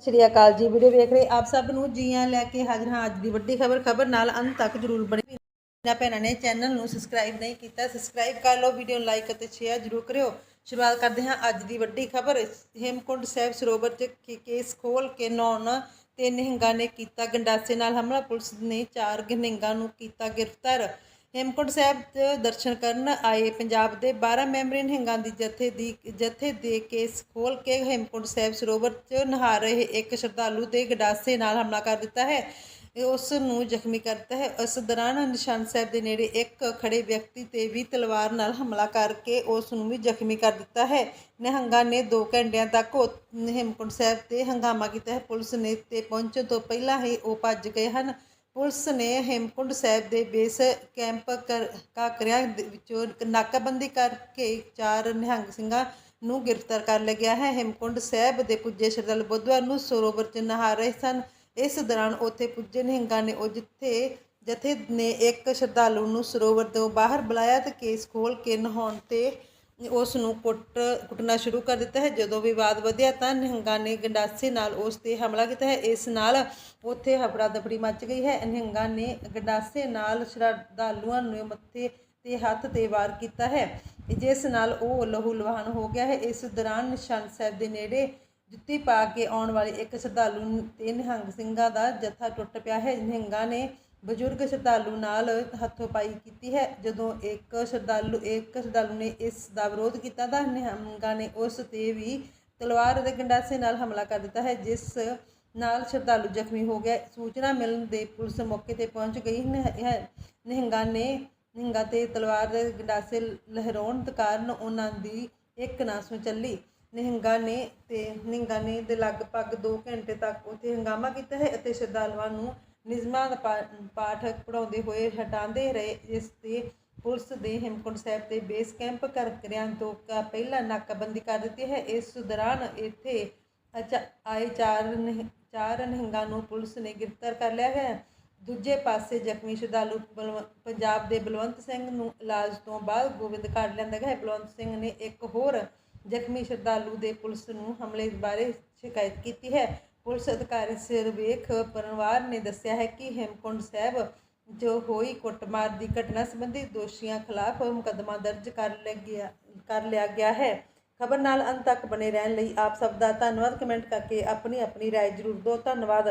ਸਤਿ ਸ਼੍ਰੀ ਅਕਾਲ ਜੀ, ਵੀਡੀਓ ਵੇਖ ਰਹੇ ਆਪ ਸਭ ਨੂੰ ਜੀਆਂ ਲੈ ਕੇ ਹਾਜ਼ਰ ਹਾਂ ਅੱਜ ਦੀ ਵੱਡੀ ਖਬਰ ਖਬਰ ਨਾਲ ਅੰਤ ਤੱਕ ਜਰੂਰ ਬਣੇ ਨਾ ਭੈਣਾਂ ਨੇ ਚੈਨਲ ਨੂੰ ਸਬਸਕ੍ਰਾਈਬ ਨਹੀਂ ਕੀਤਾ ਸਬਸਕ੍ਰਾਈਬ ਕਰ ਲਓ, ਵੀਡੀਓ ਨੂੰ ਲਾਈਕ ਅਤੇ ਸ਼ੇਅਰ ਜਰੂਰ ਕਰਿਓ। ਸ਼ੁਰੂਆਤ ਕਰਦੇ ਹਾਂ ਅੱਜ ਦੀ ਵੱਡੀ ਖਬਰ। ਹੇਮਕੁੰਡ ਸਾਹਿਬ ਸਰੋਵਰ 'ਚ ਕੇਸ ਖੋਲ ਕੇ ਨੌਨ ਤੇ ਨਿਹੰਗਾਂ ਨੇ ਕੀਤਾ ਗੰਡਾਸੇ ਨਾਲ ਹਮਲਾ। ਪੁਲਿਸ ਨੇ ਚਾਰ ਨਿਹੰਗਾਂ ਨੂੰ ਕੀਤਾ ਗ੍ਰਿਫਤਾਰ। ਹੇਮਕੁੰਟ ਸਾਹਿਬ 'ਚ ਦਰਸ਼ਨ ਕਰਨ ਆਏ ਪੰਜਾਬ ਦੇ 12 ਮੈਂਬਰੀ ਨਿਹੰਗਾਂ ਦੀ ਜਥੇ ਦੀ, ਜਥੇ ਦੇ ਕੇਸ ਖੋਲ ਕੇ ਹੇਮਕੁੰਟ ਸਾਹਿਬ ਸਰੋਵਰ 'ਚ ਨਹਾ ਰਹੇ ਇੱਕ ਸ਼ਰਧਾਲੂ ਦੇ ਗਡਾਸੇ ਨਾਲ ਹਮਲਾ ਕਰ ਦਿੱਤਾ ਹੈ। ਉਸ ਨੂੰ ਜ਼ਖਮੀ ਕਰ ਦਿੱਤਾ ਹੈ। ਇਸ ਦੌਰਾਨ ਨਿਸ਼ਾਨ ਸਾਹਿਬ ਦੇ ਨੇੜੇ ਇੱਕ ਖੜੇ ਵਿਅਕਤੀ ਤੇ ਵੀ ਤਲਵਾਰ ਨਾਲ ਹਮਲਾ ਕਰਕੇ ਉਸ ਨੂੰ ਵੀ ਜ਼ਖਮੀ ਕਰ ਦਿੱਤਾ ਹੈ। ਨਿਹੰਗਾਂ ਨੇ 2 ਘੰਟਿਆਂ ਤੱਕ ਹੇਮਕੁੰਟ ਸਾਹਿਬ ਤੇ ਹੰਗਾਮਾ ਕੀਤਾ ਹੈ। ਪੁਲਿਸ ਨੇ ਤੇ ਪਹੁੰਚਣ ਤੋਂ ਪਹਿਲਾਂ ਹੀ ਉਹ ਭੱਜ ਗਏ ਹਨ। ਪੁਲਿਸ ਨੇ ਹੇਮਕੁੰਡ ਸਾਹਿਬ ਦੇ ਬੇਸ ਕੈਂਪ ਕਰ ਕਾਕਰਿਆਂ ਦੇ ਵਿੱਚੋਂ ਨਾਕਾਬੰਦੀ ਕਰਕੇ ਚਾਰ ਨਿਹੰਗ ਸਿੰਘਾਂ ਨੂੰ ਗ੍ਰਿਫਤਾਰ ਕਰ ਲਿਆ ਗਿਆ ਹੈ। ਹੇਮਕੁੰਡ ਸਾਹਿਬ ਦੇ ਪੁੱਜੇ ਸ਼ਰਧਾਲੂ ਬੁੱਧਵਾਰ ਨੂੰ ਸਰੋਵਰ 'ਚ ਨਹਾ ਰਹੇ ਸਨ। ਇਸ ਦੌਰਾਨ ਉੱਥੇ ਪੁੱਜੇ ਨਿਹੰਗਾਂ ਨੇ ਉਹ ਜਿੱਥੇ, ਜਥੇ ਨੇ ਇੱਕ ਸ਼ਰਧਾਲੂ ਨੂੰ ਸਰੋਵਰ ਤੋਂ ਬਾਹਰ ਬੁਲਾਇਆ ਤੇ ਕੇਸ ਖੋਲ ਕੇ ਨਹਾਉਣ ਤੇ ਉਸ ਨੂੰ ਕੁੱਟ, ਕੁੱਟਣਾ ਸ਼ੁਰੂ ਕਰ ਦਿੱਤਾ ਹੈ। ਜਦੋਂ ਵਿਵਾਦ ਵਧਿਆ ਤਾਂ ਨਿਹੰਗਾਂ ਨੇ ਗੰਡਾਸੇ ਨਾਲ ਉਸ ਤੇ ਹਮਲਾ ਕੀਤਾ ਹੈ। ਇਸ ਨਾਲ ਉੱਥੇ ਹਫੜਾ ਦਫੜੀ ਮਚ ਗਈ ਹੈ। ਨਿਹੰਗਾਂ ਨੇ ਗੰਡਾਸੇ ਨਾਲ ਸ਼ਰਧਾਲੂਆਂ ਨੂੰ ਮੱਥੇ ਤੇ ਹੱਥ ਤੇ ਵਾਰ ਕੀਤਾ ਹੈ। ਜਿਸ ਨਾਲ ਉਹ ਲਹੂ ਲੁਹਾਨ ਹੋ ਗਿਆ ਹੈ। ਇਸ ਦੌਰਾਨ ਨਿਸ਼ਾਨ ਸਾਹਿਬ ਦੇ ਨੇੜੇ ਜੁੱਤੀ ਪਾ ਕੇ ਆਉਣ ਵਾਲੇ ਇੱਕ ਸ਼ਰਧਾਲੂ ਨੂੰ ਤੇ ਨਿਹੰਗ ਸਿੰਘਾਂ ਦਾ ਜੱਥਾ ਟੁੱਟ ਪਿਆ ਹੈ। ਨਿਹੰਗਾਂ ਨੇ ਬਜ਼ੁਰਗ ਸ਼ਰਧਾਲੂ ਨਾਲ ਹੱਥੋਂ ਪਾਈ ਕੀਤੀ ਹੈ। ਜਦੋਂ ਇੱਕ ਸ਼ਰਧਾਲੂ ਇੱਕ ਸ਼ਰਧਾਲੂ ਨੇ ਇਸ ਦਾ ਵਿਰੋਧ ਕੀਤਾ ਤਾਂ ਨਿਹੰਗਾਂ ਨੇ ਉਸ ਤੇ ਵੀ ਤਲਵਾਰ ਅਤੇ ਗੰਡਾਸੇ ਨਾਲ ਹਮਲਾ ਕਰ ਦਿੱਤਾ ਹੈ, ਜਿਸ ਨਾਲ ਸ਼ਰਧਾਲੂ ਜ਼ਖਮੀ ਹੋ ਗਿਆ ਸੂਚਨਾ ਮਿਲਣ ਦੇ ਪੁਲਿਸ ਮੌਕੇ ਤੇ ਪਹੁੰਚ ਗਈ ਨਿਹ- ਹੈ। ਨਿਹੰਗਾਂ ਨੇ ਨਿਹੰਗਾਂ ਤੇ ਤਲਵਾਰ ਦੇ ਗੰਡਾਸੇ ਲਹਿਰਾਉਣ ਕਾਰਨ ਉਹਨਾਂ ਦੀ ਇੱਕ ਨਾਸੋਂ ਚੱਲੀ। ਨਿਹੰਗਾਂ ਨੇ ਤੇ ਨਿਹੰਗਾਂ ਨੇ ਦੇ ਲਗਭਗ 2 ਘੰਟੇ ਤੱਕ ਉੱਥੇ ਹੰਗਾਮਾ ਕੀਤਾ ਹੈ ਅਤੇ ਸ਼ਰਧਾਲੂਆਂ ਨੂੰ ਨਿਯਮਾਂ ਦਾ ਪਾ- ਪਾਠ ਪੜਾਉਂਦੇ ਹੋਏ ਹਟਾਉਂਦੇ ਰਹੇ ਇਸ ਤੇ ਪੁਲਿਸ ਦੇ ਹਿਮਕੁੰਡ ਸਾਹਿਬ ਤੇ ਬੇਸ ਕੈਂਪ ਕਰਕਰਿਆਂ ਤੋਂ ਕ- ਪਹਿਲਾਂ ਨਾਕਾਬੰਦੀ ਕਰ ਦਿੱਤੀ ਹੈ। ਇਸ ਦੌਰਾਨ ਇੱਥੇ ਅਚਾ- ਆਏ ਚਾਰ ਨਿਹ- ਚਾਰ ਨਿਹੰਗਾਂ ਨੂੰ ਪੁਲਿਸ ਨੇ ਗ੍ਰਿਫਤਾਰ ਕਰ ਲਿਆ ਹੈ। ਦੂਜੇ ਪਾਸੇ ਜ਼ਖਮੀ ਸ਼ਰਧਾਲੂ ਬਲਵ- ਪੰਜਾਬ ਦੇ ਬਲਵੰਤ ਸਿੰਘ ਨੂੰ ਇਲਾਜ ਤੋਂ ਬਾਅਦ ਗੋਬਿੰਦ ਘਾਟ ਲਿਆਂਦਾ ਗਿਆ ਹੈ। ਬਲਵੰਤ ਸਿੰਘ ਨੇ ਇੱਕ ਹੋਰ ਜ਼ਖਮੀ ਸ਼ਰਧਾਲੂ ਦੇ ਪੁਲਿਸ ਨੂੰ ਹਮਲੇ ਬਾਰੇ ਸ਼ਿਕਾਇਤ ਕੀਤੀ ਹੈ। ਪੁਲਿਸ ਅਧਿਕਾਰੀ ਸਿਰਵੇਖ ਪਰਿਵਾਰ ਨੇ ਦੱਸਿਆ ਹੈ ਕਿ ਹੇਮਕੁੰਡ ਸਾਹਿਬ ਜੋ ਹੋਈ ਕੁੱਟਮਾਰ ਦੀ ਘਟਨਾ ਸੰਬੰਧੀ ਦੋਸ਼ੀਆਂ ਖਿਲਾਫ ਮੁਕੱਦਮਾ ਦਰਜ ਕਰ ਲਿਆ ਗਿਆ ਕਰ ਲਿਆ ਗਿਆ ਹੈ ਖਬਰ ਨਾਲ ਅੰਤ ਤੱਕ ਬਨੇ ਰਹਿਣ ਲਈ ਆਪ ਸਭ ਦਾ ਧੰਨਵਾਦ ਕਮੈਂਟ ਕਰਕੇ ਆਪਣੀ ਆਪਣੀ رائے ਜ਼ਰੂਰ ਦਿਓ ਧੰਨਵਾਦ